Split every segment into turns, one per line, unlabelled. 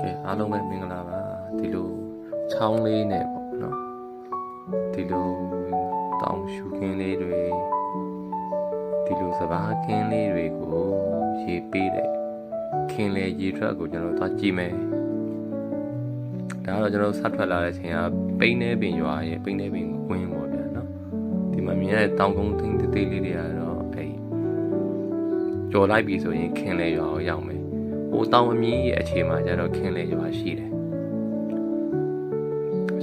ကဲအားလုံးပဲမင်္ဂလာပါဒီလိုချောင်းလေးနဲ့ပေါ့နော်ဒီလိုတောင်ရှူခင်းလေးတွေဒီလိုစပားခင်းလေးတွေကိုရေပေးတဲ့ခင်းလေရေထွက်ကိုကျွန်တော်သွားကြည့်မယ်ဒါကတော့ကျွန်တော်ဆက်ထွက်လာတဲ့အချိန်ကပိန်းနေပင်ရွာရဲ့ပိန်းနေပင်ကွင်းပေါ့ဗျာနော်ဒီမှာမြင်ရတဲ့တောင်ကုန်းသိန်းသေးသေးလေးတွေကတော့အဲ့ကြော်လိုက်ပြီဆိုရင်ခင်းလေရွာကိုရောက်မယ် ဟိုတောင်အမြင့်ရဲ့အခြေမှာကျတော့ခင်းလေရွာရှိတယ်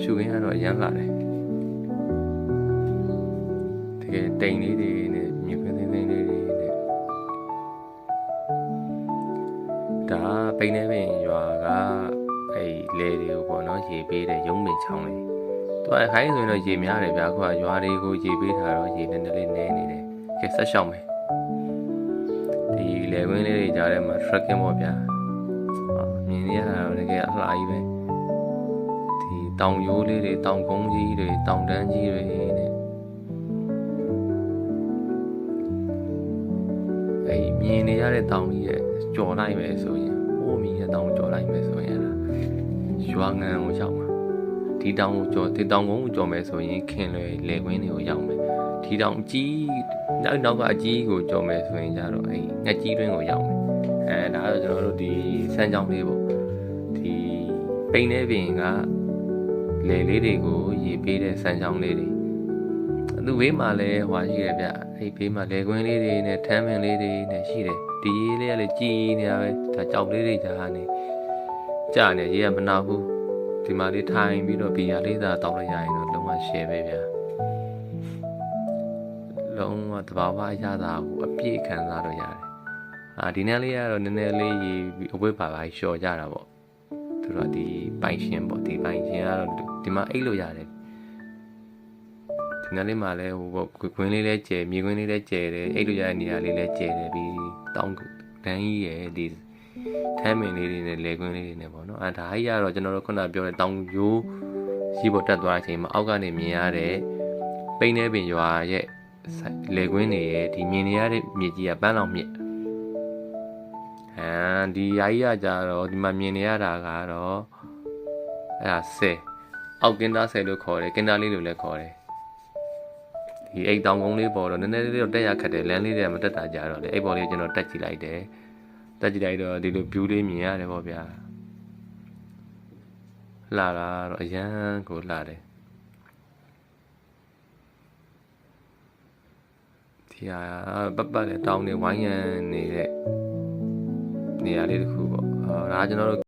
ရှူခင်းကတော့ရမ်းလာတယ်တကယ်တိမ်လေးတွေနဲ့မြေခွင်းသိန်းသိန်းလေးတွေနဲ့ဒါပိန်းနေပင်ရွာကအဲ့လေတွေကိုပေါ့နော်ရေပေးတဲ့ရုံးပင်ချောင်းလေးသူကခိုင်းဆိုရင်တော့ရေများတယ်ဗျာအခုကရွာတွေကိုရေပေးထားတော့ရေနည်းနည်းလေးနည်းနေတယ်ကဲဆက်ရှောက်မယ်ဒီလေကွင်းလေးတွေကြားထဲမှာ trekking ပေါ့ဗျာ မြင်နေရတာတော့တကယ်အလှကြီးပဲဒီတောင်ရိုးလေးတွေတောင်ကုန်းကြီးတွေတောင်တန်းကြီးတွေနဲ့အဲ့မြင်နေရတဲ့တောင်ကြီးရဲ့ကြော်လိုက်မယ်ဆိုရင်ဟိုမြင်တဲ့တောင်ကြော်လိုက်မယ်ဆိုရင်လားရွာငံကိုရောက်မှာဒီတောင်ကိုကြော်ဒီတောင်ကုန်းကိုကြော်မယ်ဆိုရင်ခင်လွယ်လေကွင်းတွေကိုရောက်မယ်ဒီတောင်အကြီးနောက်နောက်ကအကြီးကိုကြော်မယ်ဆိုရင်ကြတော့အဲ့ငှက်ကြီးတွင်းကိုရောက်မယ် အဲဒါကတော့ကျွန်တော်တို့ဒီစမ်းကြောင်းလေးပေါ့ဒီပိန်းနေပင်ကလေလေးတွေကိုရေပေးတဲ့စမ်းကြောင်းလေးတွေသူဘေးမှာလည်းဟွာရှိတယ်ဗျအဲ့ဘေးမှာလေကွင်းလေးတွေနဲ့ထမ်းပင်လေးတွေနဲ့ရှိတယ်ဒီရေးလေးကလည်းကြည်နေတာပဲဒါကြောက်လေးတွေကြားနေကြာနေရေကမနာဘူးဒီမှာလေးထိုင်ပြီးတော့ဘီယာလေးသာတောက်လိုက်ရရင်တော့လုံးဝရှယ်ပဲဗျလုံးဝတဘာဝအရသာကိုအပြည့်ခံစားလို့ရတယ် အာဒီနေ့လေးကတော့နည်းနည်းလေးရေအဝတ်ပါပါလျှော်ကြတာပေါ့သူတို့ကဒီပိုင်ရှင်ပေါ့ဒီပိုင်ရှင်ကတော့ဒီမှာအိတ်လို့ရတယ်ဒီနေ့လေးမှာလည်းဟိုပေါ့ခွင်းလေးလည်းကျယ်မြေခွင်းလေးလည်းကျယ်တယ်အိတ်လို့ရတဲ့နေရာလေးလည်းကျယ်တယ်ပြီးတောင်းတန်းကြီးရဲ့ဒီထမ်းမင်လေးတွေနဲ့လေခွင်းလေးတွေနဲ့ပေါ့နော်အာဒါကြီးကတော့ကျွန်တော်တို့ခုနပြောတဲ့တောင်ရိုးရှိပေါ်တက်သွားတဲ့အချိန်မှာအောက်ကနေမြင်ရတဲ့ပိန်းနေပင်ရွာရဲ့လေခွင်းတွေရဲ့ဒီမြင်နေရတဲ့မြေကြီးကပန်းလောင်မြစ် အဲဒီယာကြီးကကြတော့ဒီမှာမြင်နေရတာကတော့အဲ့ဒါဆယ်အောက်ကင်တာဆယ်လို့ခေါ်တယ်ကင်တာလေးလို့လည်းခေါ်တယ်ဒီအိတ်တောင်ကုန်းလေးပေါ်တော့နည်းနည်းလေးတော့တက်ရခက်တယ်လမ်းလေးတွေကမတက်တာကြတော့လေအိတ်ပေါ်လေးကျွန်တော်တက်ကြည့်လိုက်တယ်တက်ကြည့်လိုက်တော့ဒီလို view လေးမြင်ရတယ်ပေါ့ဗျာလာတာတော့အရန်ကိုလာတယ်ဒီဟာပတ်ပတ်နဲ့တောင်းနေဝိုင်းရန်နေတဲ့ နေရာလေးတစ်ခုပေါ့ဟောဒါကကျွန်တော်တို့